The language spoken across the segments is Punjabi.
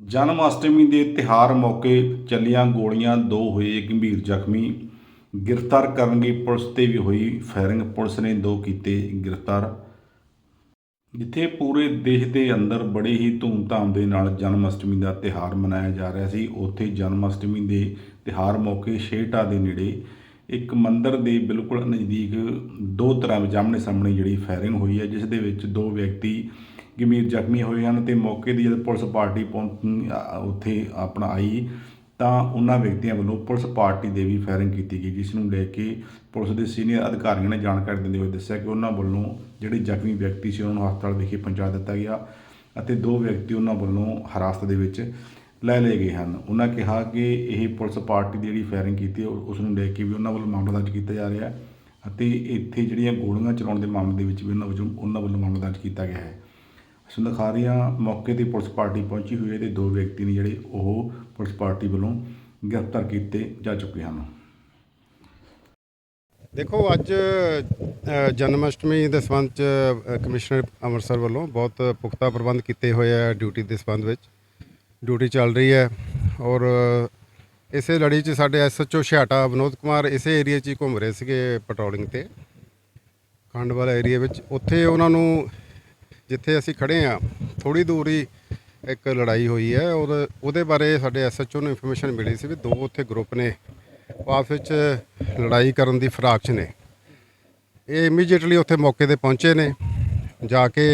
ਜਨਮ ਅਸ਼ਟਮੀ ਦੇ ਤਿਹਾਰ ਮੌਕੇ ਚੱਲੀਆਂ ਗੋਲੀਆਂ, ਦੋ ਹੋਏ ਗੰਭੀਰ ਜ਼ਖਮੀ। ਗ੍ਰਿਫਤਾਰ ਕਰਨਗੀ ਪੁਲਿਸ ਤੇ ਵੀ ਹੋਈ ਫਾਇਰਿੰਗ। ਪੁਲਿਸ ਨੇ ਦੋ ਕੀਤੇ ਗ੍ਰਿਫਤਾਰ, ਜਿੱਥੇ ਪੂਰੇ ਦੇਸ਼ ਦੇ ਅੰਦਰ ਬੜੇ ਹੀ ਧੂਮਧਾਮ ਦੇ ਨਾਲ ਜਨਮ ਅਸ਼ਟਮੀ ਦਾ ਤਿਹਾਰ ਮਨਾਇਆ ਜਾ ਰਿਹਾ ਸੀ। ਉੱਥੇ ਜਨਮ ਅਸ਼ਟਮੀ ਦੇ ਤਿਹਾਰ ਮੌਕੇ ਛੇਹਟਾ ਦੇ ਨੇੜੇ ਇੱਕ ਮੰਦਰ ਦੇ ਬਿਲਕੁਲ ਨਜ਼ਦੀਕ ਦੋ ਤਰ੍ਹਾਂ ਵਿੱਚ ਆਮਣੇ ਸਾਹਮਣੇ ਜਿਹੜੀ ਫਾਇਰਿੰਗ ਹੋਈ ਹੈ, ਜਿਸ ਦੇ ਵਿੱਚ ਦੋ ਵਿਅਕਤੀ ਗੰਭੀਰ ਜ਼ਖਮੀ ਹੋਏ ਹਨ ਤੇ ਮੌਕੇ ਦੀ ਜਦ ਪੁਲਿਸ ਪਾਰਟੀ ਪਹੁੰਚ ਉੱਥੇ ਆਪਣਾ ਆਈ ਤਾਂ ਉਹਨਾਂ ਵਿਅਕਤੀਆਂ ਵੱਲੋਂ ਪੁਲਿਸ ਪਾਰਟੀ ਦੇ ਵੀ ਫਾਇਰਿੰਗ ਕੀਤੀ ਗਈ, ਜਿਸ ਨੂੰ ਲੈ ਕੇ ਪੁਲਿਸ ਦੇ ਸੀਨੀਅਰ ਅਧਿਕਾਰੀਆਂ ਨੇ ਜਾਣਕਾਰੀ ਦਿੰਦੇ ਹੋਏ ਦੱਸਿਆ ਕਿ ਉਹਨਾਂ ਵੱਲੋਂ ਜਿਹੜੇ ਜ਼ਖਮੀ ਵਿਅਕਤੀ ਸੀ ਉਹਨਾਂ ਨੂੰ ਹਸਪਤਾਲ ਵਿਖੇ ਪਹੁੰਚਾ ਦਿੱਤਾ ਗਿਆ ਅਤੇ ਦੋ ਵਿਅਕਤੀ ਉਹਨਾਂ ਵੱਲੋਂ ਹਿਰਾਸਤ ਦੇ ਵਿੱਚ ਲੈ ਲਏ ਗਏ ਹਨ। ਉਹਨਾਂ ਕਿਹਾ ਕਿ ਇਹ ਪੁਲਿਸ ਪਾਰਟੀ ਦੀ ਜਿਹੜੀ ਫਾਇਰਿੰਗ ਕੀਤੀ ਉਸ ਨੂੰ ਲੈ ਕੇ ਵੀ ਉਹਨਾਂ ਵੱਲੋਂ ਮਾਮਲਾ ਦਰਜ ਕੀਤਾ ਜਾ ਰਿਹਾ ਹੈ ਅਤੇ ਇੱਥੇ ਜਿਹੜੀਆਂ ਗੋਲੀਆਂ ਚਲਾਉਣ ਦੇ ਮਾਮਲੇ ਦੇ ਵਿੱਚ ਵੀ ਉਹਨਾਂ ਵੱਲੋਂ ਉਹਨਾਂ ਵੱਲੋਂ ਮਾਮਲਾ ਦਰਜ ਕੀਤਾ ਗਿਆ ਹੈ। ਅਸੀਂ ਮੌਕੇ ਤੇ ਪੁਲਿਸ ਪਾਰਟੀ ਪਹੁੰਚੀ ਹੋਈ ਹੈ ਤੇ ਦੋ ਵਿਅਕਤੀ ਨੇ ਜਿਹੜੇ ਉਹ ਪੁਲਿਸ ਪਾਰਟੀ ਵੱਲੋਂ ਗ੍ਰਿਫਤਾਰ ਕੀਤੇ ਜਾ ਚੁੱਕੇ ਹਨ। ਦੇਖੋ ਅੱਜ ਜਨਮ ਅਸ਼ਟਮੀ ਦੇ ਸੰਬੰਧ ਚ ਅ, ਕਮਿਸ਼ਨਰ ਅੰਮ੍ਰਿਤਸਰ ਵੱਲੋਂ ਬਹੁਤ ਪੁਖਤਾ ਪ੍ਰਬੰਧ ਕੀਤੇ ਹੋਏ ਆ ਡਿਊਟੀ ਦੇ ਸੰਬੰਧ ਵਿੱਚ। ਡਿਊਟੀ ਚੱਲ ਰਹੀ ਹੈ ਔਰ ਇਸੇ ਲੜੀ 'ਚ ਸਾਡੇ ਐਸਐਚਓ ਛਿਆਟਾ ਵਿਨੋਦ ਕੁਮਾਰ ਇਸੇ ਏਰੀਆ 'ਚ ਹੀ ਘੁੰਮ ਰਹੇ ਸੀਗੇ ਪੈਟਰੋਲਿੰਗ ਤੇ। ਖੰਡ ਵਾਲਾ ਏਰੀਆ ਵਿੱਚ। ਉੱਥੇ ਉਹਨਾਂ ਨੂੰ ਜਿੱਥੇ ਅਸੀਂ ਖੜੇ ਆ ਥੋੜੀ ਦੂਰ ਹੀ ਇੱਕ ਲੜਾਈ ਹੋਈ ਹੈ। ਔਰ ਉਹਦੇ ਬਾਰੇ ਸਾਡੇ ਐਸਐਚਓ ਨੂੰ ਇਨਫੋਰਮੇਸ਼ਨ ਮਿਲੀ ਸੀ ਵੀ ਦੋ ਉੱਥੇ ਗਰੁੱਪ ਨੇ ਉਹ ਆਪਸ ਵਿੱਚ ਲੜਾਈ ਕਰਨ ਦੀ ਫਰਾਕ 'ਚ ਨੇ। ਇਹ ਇਮੀਡੀਏਟਲੀ ਉੱਥੇ ਮੌਕੇ ਤੇ ਪਹੁੰਚੇ ਨੇ। ਜਾ ਕੇ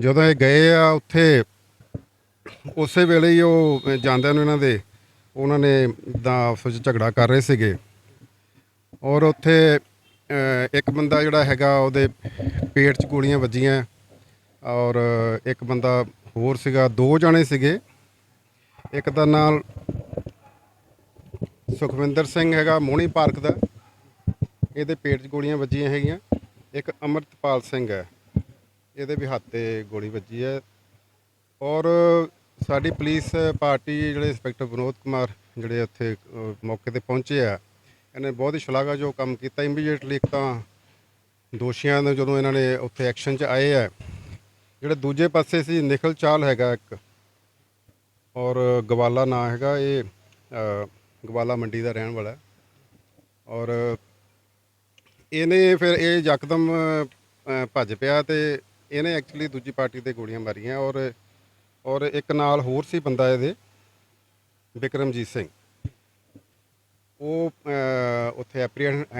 ਜਦੋਂ ਇਹ ਗਏ ਆ ਉੱਥੇ, ਉਸੇ ਵੇਲੇ ਹੀ ਉਹ ਜਾਂਦਿਆਂ ਨੂੰ ਇਹਨਾਂ ਦੇ, ਉਹਨਾਂ ਨੇ ਦਾ ਆਪਸ ਵਿੱਚ ਝਗੜਾ ਕਰ ਰਹੇ ਸੀਗੇ। ਔਰ ਉੱਥੇ ਇੱਕ ਬੰਦਾ ਜਿਹੜਾ ਹੈਗਾ, ਉਹਦੇ ਪੇਟ 'ਚ ਗੋਲੀਆਂ ਵੱਜੀਆਂ। ਔਰ ਇੱਕ ਬੰਦਾ ਹੋਰ ਸੀਗਾ, ਦੋ ਜਣੇ ਸੀਗੇ। ਇੱਕ ਦਾ ਨਾਲ ਸੁਖਵਿੰਦਰ ਸਿੰਘ ਹੈਗਾ, ਮੋਹਣੀ ਪਾਰਕ ਦਾ। ਇਹਦੇ ਪੇਟ 'ਚ ਗੋਲੀਆਂ ਵੱਜੀਆਂ ਹੈਗੀਆਂ। ਇੱਕ ਅਮਰਤਪਾਲ ਸਿੰਘ ਹੈ। ਇਹਦੇ ਵੀ ਹੱਥ ਤੇ ਗੋਲੀ ਵੱਜੀ ਹੈ। ਔਰ ਸਾਡੀ ਪੁਲਿਸ ਪਾਰਟੀ ਜਿਹੜੇ ਇੰਸਪੈਕਟਰ ਵਿਨੋਦ ਕੁਮਾਰ ਜਿਹੜੇ ਉੱਥੇ ਮੌਕੇ ਤੇ ਪਹੁੰਚੇ ਆ, ਇਹਨੇ ਬਹੁਤ ਹੀ ਸ਼ਲਾਘਾਯੋਗ ਕੰਮ ਕੀਤਾ। ਇਮੀਡੀਏਟਲੀ ਇੱਕ ਤਾਂ ਦੋਸ਼ੀਆਂ ਨੂੰ ਜਦੋਂ ਇਹਨਾਂ ਨੇ ਉੱਥੇ ਐਕਸ਼ਨ 'ਚ ਆਏ ਆ ਜਿਹੜੇ ਦੂਜੇ ਪਾਸੇ ਸੀ, ਨਿਖਲ ਚਾਲ ਹੈਗਾ ਇੱਕ। ਔਰ ਗਵਾਲਾ ਨਾਂ ਹੈਗਾ, ਇਹ ਗਵਾਲਾ ਮੰਡੀ ਦਾ ਰਹਿਣ ਵਾਲਾ। ਔਰ ਇਹਨੇ ਫਿਰ ਇਹ ਯਕਦਮ ਭੱਜ ਪਿਆ ਤੇ ਇਹਨੇ ਐਕਚੁਅਲੀ ਦੂਜੀ ਪਾਰਟੀ ਤੇ ਗੋਲੀਆਂ ਮਾਰੀਆਂ। ਔਰ ਔਰ ਇੱਕ ਨਾਲ ਹੋਰ ਸੀ ਬੰਦਾ ਇਹਦੇ ਵਿਕਰਮਜੀਤ ਸਿੰਘ। ਉਹ ਉੱਥੇ ਉੱਥੇ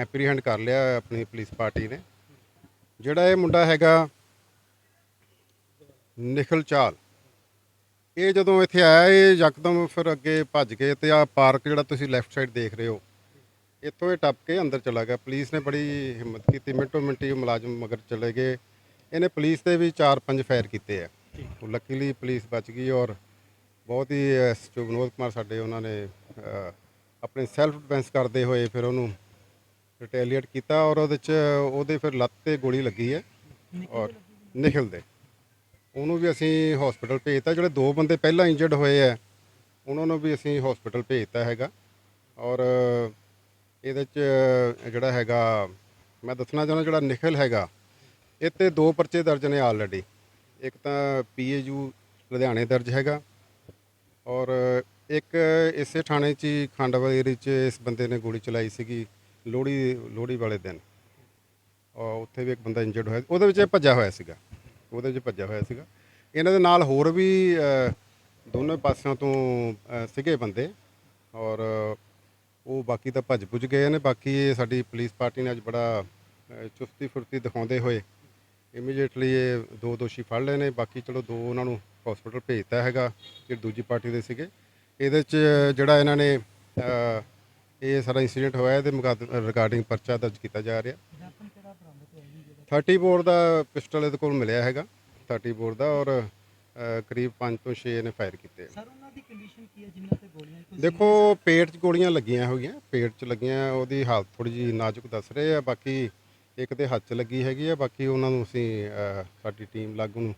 ਐਪਰੀਹੈਂਡ ਕਰ ਲਿਆ ਆਪਣੀ ਪੁਲਿਸ ਪਾਰਟੀ ਨੇ। ਜਿਹੜਾ ਇਹ ਮੁੰਡਾ ਹੈਗਾ ਨਿਖਲ ਚਾਲ। ਇਹ ਜਦੋਂ ਇੱਥੇ ਆਇਆ ਇਹ ਯਕਦਮ ਫਿਰ ਅੱਗੇ ਭੱਜ ਕੇ ਤੇ ਆ ਪਾਰਕ ਜਿਹੜਾ ਤੁਸੀਂ ਲੈਫਟ ਸਾਈਡ ਦੇਖ ਰਹੇ ਹੋ ਇੱਥੋਂ ਇਹ ਟੱਪ ਕੇ ਅੰਦਰ ਚਲਾ ਗਿਆ। ਪੁਲਿਸ ਨੇ ਬੜੀ ਹਿੰਮਤ ਕੀਤੀ ਮਿੰਟੋ ਮਿੰਟੀ ਮੁਲਾਜ਼ਮ ਮਗਰ ਚਲੇ ਗਏ। ਇਹਨੇ ਪੁਲਿਸ ਤੇ ਵੀ 4-5 ਫਾਇਰ ਕੀਤੇ ਆ। ਲੱਕੀਲੀ ਪੁਲਿਸ ਬਚ ਗਈ ਔਰ ਬਹੁਤ ਹੀ ਐਸਟੋ ਵਿਨੋਦ ਕੁਮਾਰ ਸਾਡੇ ਉਹਨਾਂ ਨੇ ਆਪਣੇ ਸੈਲਫ ਡਿਫੈਂਸ ਕਰਦੇ ਹੋਏ ਫਿਰ ਉਹਨੂੰ ਰਿਟੈਲੀਏਟ ਕੀਤਾ ਔਰ ਉਹਦੇ ਚ ਉਹਦੇ ਫਿਰ ਲੱਤ ਤੇ ਗੋਲੀ ਲੱਗੀ ਹੈ ਔਰ ਨਿਖਲ ਦੇ ਉਹਨੂੰ ਵੀ ਅਸੀਂ ਹਸਪੀਟਲ ਭੇਜਤਾ, ਜਿਹੜੇ ਦੋ ਬੰਦੇ ਪਹਿਲਾਂ ਇੰਜਰਡ ਹੋਏ ਆ, ਉਹਨਾਂ ਨੂੰ ਵੀ ਅਸੀਂ ਹਸਪੀਟਲ ਭੇਜਤਾ ਹੈਗਾ। ਔਰ ਇਹਦੇ ਚ ਜਿਹੜਾ ਹੈਗਾ, ਮੈਂ ਦੱਸਣਾ ਚਾਹੁੰਦਾ ਜਿਹੜਾ ਨਿਖਲ ਹੈਗਾ, ਇਹ ਤੇ ਦੋ ਪਰਚੇ ਦਰਜ ਨੇ ਆਲਰੇਡੀ ਇੱਕ ਤਾਂ ਪੀਏਯੂ ਲੁਧਿਆਣੇ ਦਰਜ ਹੈਗਾ, ਔਰ ਇੱਕ ਇਸੇ ਥਾਣੇ 'ਚ ਹੀ ਖੰਡਵਾ ਏਰੀਏ 'ਚ ਇਸ ਬੰਦੇ ਨੇ ਗੋਲੀ ਚਲਾਈ ਸੀਗੀ, ਲੋਹੜੀ ਲੋਹੜੀ ਵਾਲੇ ਦਿਨ। ਔਰ ਉੱਥੇ ਵੀ ਇੱਕ ਬੰਦਾ ਇੰਜਰਡ ਹੋਇਆ, ਉਹਦੇ ਵਿੱਚ ਇਹ ਭੱਜਿਆ ਹੋਇਆ ਸੀਗਾ। ਉਹਦੇ 'ਚ ਭੱਜਿਆ ਹੋਇਆ ਸੀਗਾ। ਇਹਨਾਂ ਦੇ ਨਾਲ ਹੋਰ ਵੀ ਅ, ਦੋਨੋਂ ਪਾਸਿਆਂ ਤੋਂ ਅ, ਸੀਗੇ ਬੰਦੇ। ਔਰ ਉਹ ਬਾਕੀ ਤਾਂ ਭੱਜ ਪੁੱਜ ਗਏ ਨੇ। ਬਾਕੀ ਇਹ ਸਾਡੀ ਪੁਲਿਸ ਪਾਰਟੀ ਨੇ ਅੱਜ ਬੜਾ ਚੁਸਤੀ ਫੁਰਤੀ ਦਿਖਾਉਂਦੇ ਹੋਏ ਇਮੀਡੀਏਟਲੀ ਇਹ ਦੋ ਦੋਸ਼ੀ ਫੜ ਲਏ ਨੇ। ਬਾਕੀ ਚਲੋ ਦੋ ਉਹਨਾਂ ਨੂੰ ਹਸਪੀਟਲ ਭੇਜਤਾ ਹੈਗਾ ਜਿਹੜੇ ਦੂਜੀ ਪਾਰਟੀ ਦੇ ਸੀਗੇ। ਇਹਦੇ ਚ ਜਿਹੜਾ ਇਹਨਾਂ ਨੇ ਇਹ ਸਾਰਾ ਇਨਸੀਡੈਂਟ ਹੋਇਆ ਇਹਦੇ ਰਿਗਾਰਡਿੰਗ ਪਰਚਾ ਦਰਜ ਕੀਤਾ ਜਾ ਰਿਹਾ। 30 ਬੋਰ ਦਾ ਪਿਸਟਲ ਇਹਦੇ ਕੋਲ ਮਿਲਿਆ ਹੈਗਾ 30 ਬੋਰ ਦਾ ਔਰ ਅ, ਕਰੀਬ 5 ਤੋਂ 6 ਨੇ ਫਾਇਰ ਕੀਤੇ ਸਰ ਉਹਨਾਂ ਦੀ ਕੰਡੀਸ਼ਨ ਕੀ ਹੈ ਜਿਨ੍ਹਾਂ ਤੇ ਗੋਲੀਆਂ ਕੋਈ ਦੇਖੋ ਪੇਟ 'ਚ ਗੋਲੀਆਂ ਲੱਗੀਆਂ ਹੋਈਆਂ ਪੇਟ 'ਚ ਲੱਗੀਆਂ ਉਹਦੀ ਹਾਲਤ ਥੋੜੀ ਜੀ ਨਾਜ਼ੁਕ ਦੱਸ ਰਹੇ ਆ ਬਾਕੀ ਇੱਕ ਦੇ ਹੱਥ 'ਚ ਲੱਗੀ ਹੈਗੀ ਆ ਬਾਕੀ ਉਹਨਾਂ ਨੂੰ ਅਸੀਂ ਅ, ਸਾਡੀ ਟੀਮ ਲਾਗੂ ਨੂੰ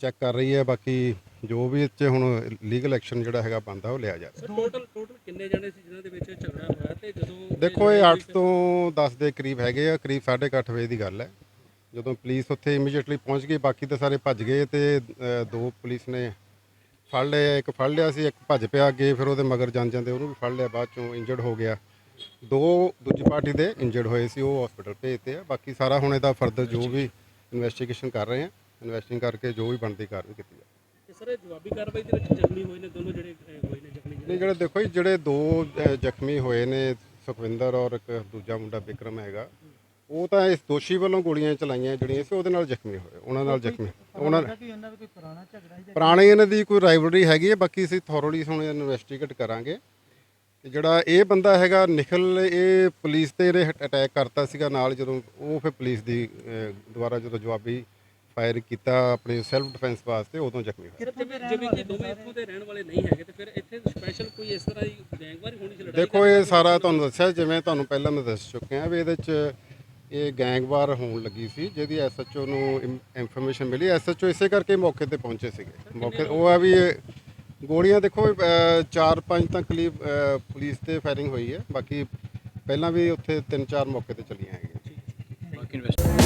ਚੈੱਕ ਕਰ ਰਹੀ ਹੈ ਬਾਕੀ ਜੋ ਵੀ ਇਹ 'ਚ ਹੁਣ ਲੀਗਲ ਐਕਸ਼ਨ ਜਿਹੜਾ ਹੈਗਾ ਬੰਦਾ ਉਹ ਲਿਆ ਜਾ ਰਿਹਾ। ਟੋਟਲ ਟੋਟਲ ਕਿੰਨੇ ਜਣੇ ਸੀ ਜਿਨ੍ਹਾਂ ਦੇ ਵਿੱਚ ਝਗੜਾ ਹੋਇਆ ਤੇ ਜਦੋਂ ਦੇਖੋ ਇਹ 8 ਤੋਂ 10 ਦੇ ਕਰੀਬ ਹੈਗੇ ਆ ਕਰੀਬ 8:30 ਵਜੇ ਦੀ ਗੱਲ ਹੈ। ਜਦੋਂ ਪੁਲਿਸ ਉੱਥੇ ਇਮੀਡੀਏਟਲੀ ਪਹੁੰਚ ਗਈ ਬਾਕੀ ਤਾਂ ਸਾਰੇ ਭੱਜ ਗਏ ਤੇ ਅ, ਦੋ ਪੁਲਿਸ ਨੇ ਫੜ ਲਿਆ ਇੱਕ ਫੜ ਲਿਆ ਸੀ ਇੱਕ ਭੱਜ ਪਿਆ ਅੱਗੇ ਫਿਰ ਉਹਦੇ ਮਗਰ ਜਾਂ ਜਾਂਦੇ ਉਹਨੂੰ ਵੀ ਫੜ ਲਿਆ ਬਾਅਦ ਚੋਂ ਇੰਜਰਡ ਹੋ ਗਿਆ। ਦੋ ਦੂਜੀ ਪਾਰਟੀ ਦੇ ਇੰਜਰਡ ਹੋਏ ਸੀ ਉਹ ਹਸਪੀਟਲ ਭੇਜਤੇ ਆ। ਬਾਕੀ ਸਾਰਾ ਹੁਣ ਇਹਦਾ ਫਰਦਰ ਜੋ ਵੀ ਇਨਵੈਸਟੀਗੇਸ਼ਨ ਕਰ ਰਹੇ ਆ ਇਨਵੈਸਟਿੰਗ ਕਰਕੇ ਜੋ ਵੀ ਬਣਦੀ ਕਾਰਵਾਈ ਕੀਤੀ ਜਾਵੇ। ਤੇ ਸਰ ਇਹ ਜਵਾਬੀ ਕਾਰਵਾਈ ਦੇ ਵਿੱਚ ਜ਼ਖਮੀ ਹੋਏ ਨੇ ਦੋਨੋਂ ਜਿਹੜੇ ਅਹ, ਹੋਏ ਨੇ ਜ਼ਖਮੀ ਨਹੀਂ ਜਿਹੜੇ ਦੇਖੋ ਜੀ ਜਿਹੜੇ ਦੋ ਜ਼ਖਮੀ ਹੋਏ ਨੇ ਸੁਖਵਿੰਦਰ ਔਰ ਇੱਕ ਦੂਜਾ ਮੁੰਡਾ ਵਿਕਰਮ ਹੈਗਾ। ਉਹ ਤਾਂ ਇਸ ਦੋਸ਼ੀ ਵੱਲੋਂ ਗੋਲੀਆਂ ਚਲਾਈਆਂ ਜਿਹੜੀਆਂ ਸੀ ਉਹਦੇ ਨਾਲ ਜ਼ਖਮੀ ਹੋਏ ਉਹਨਾਂ ਨਾਲ ਜ਼ਖਮੀ। ਉਹਨਾਂ ਲੱਗਾ ਕਿ ਇਹਨਾਂ ਦਾ ਕੋਈ ਪੁਰਾਣਾ ਝਗੜਾ ਸੀ ਜਾਂ ਪੁਰਾਣੇ ਇਹਨਾਂ ਦੀ ਕੋਈ ਰਾਈਵਲਰੀ ਹੈਗੀ ਹੈ ਬਾਕੀ ਅਸੀਂ ਥੋਰਲੀ ਹੁਣ ਇਨਵੈਸਟੀਗੇਟ ਕਰਾਂਗੇ। ਤੇ ਜਿਹੜਾ ਇਹ ਬੰਦਾ ਹੈਗਾ ਨਿਖਲ ਇਹ ਪੁਲਿਸ ਤੇ ਇਹਨੇ ਅਟੈਕ ਕਰਤਾ ਸੀਗਾ ਨਾਲ ਜਦੋਂ ਉਹ ਫਿਰ ਪੁਲਿਸ ਦੀ ਅਹ, ਦੁਆਰਾ ਜਦੋਂ ਜਵਾਬੀ ਫਾਇਰ ਕੀਤਾ ਆਪਣੇ ਸੈਲਫ ਡਿਫੈਂਸ ਵਾਸਤੇ ਉਦੋਂ ਜ਼ਖਮੀ ਹੋਇਆ ਜਿਵੇਂ ਕਿ ਦੋਵੇਂ ਇੱਥੋਂ ਦੇ ਰਹਿਣ ਵਾਲੇ ਨਹੀਂ ਹੈਗੇ ਤੇ ਫਿਰ ਇੱਥੇ ਸਪੈਸ਼ਲ ਕੋਈ ਇਸ ਤਰ੍ਹਾਂ ਦੀ ਗੈਂਗਵਾਰ ਹੋਣੀ ਸੀ ਲੜਾਈ ਦੇਖੋ ਇਹ ਸਾਰਾ ਤੁਹਾਨੂੰ ਦੱਸਿਆ ਜਿਵੇਂ ਤੁਹਾਨੂੰ ਪਹਿਲਾਂ ਮੈਂ ਦੱਸ ਚੁੱਕਿਆ ਵੀ ਇਹਦੇ 'ਚ ਇਹ ਗੈਂਗਵਾਰ ਹੋਣ ਲੱਗੀ ਸੀ, ਜਿਹਦੀ ਐਸਐਚਓ ਨੂੰ ਇਨਫੋਰਮੇਸ਼ਨ ਮਿਲੀ। ਐਸਐਚਓ ਇਸੇ ਕਰਕੇ ਮੌਕੇ ਤੇ ਪਹੁੰਚੇ ਸੀਗੇ। ਮੌਕੇ ਉਹ ਆ ਵੀ ਇਹ ਗੋਲੀਆਂ ਦੇਖੋ 4-5 ਤਾਂ ਕਲੀਬ ਪੁਲਿਸ ਤੇ ਫਾਇਰਿੰਗ ਹੋਈ ਹੈ। ਬਾਕੀ ਪਹਿਲਾਂ ਵੀ ਉੱਥੇ 3-4 ਮੌਕੇ ਤੇ ਚੱਲੀਆਂ ਹੈਗੀਆਂ। ਬਾਕੀ ਇਨਵੈਸਟ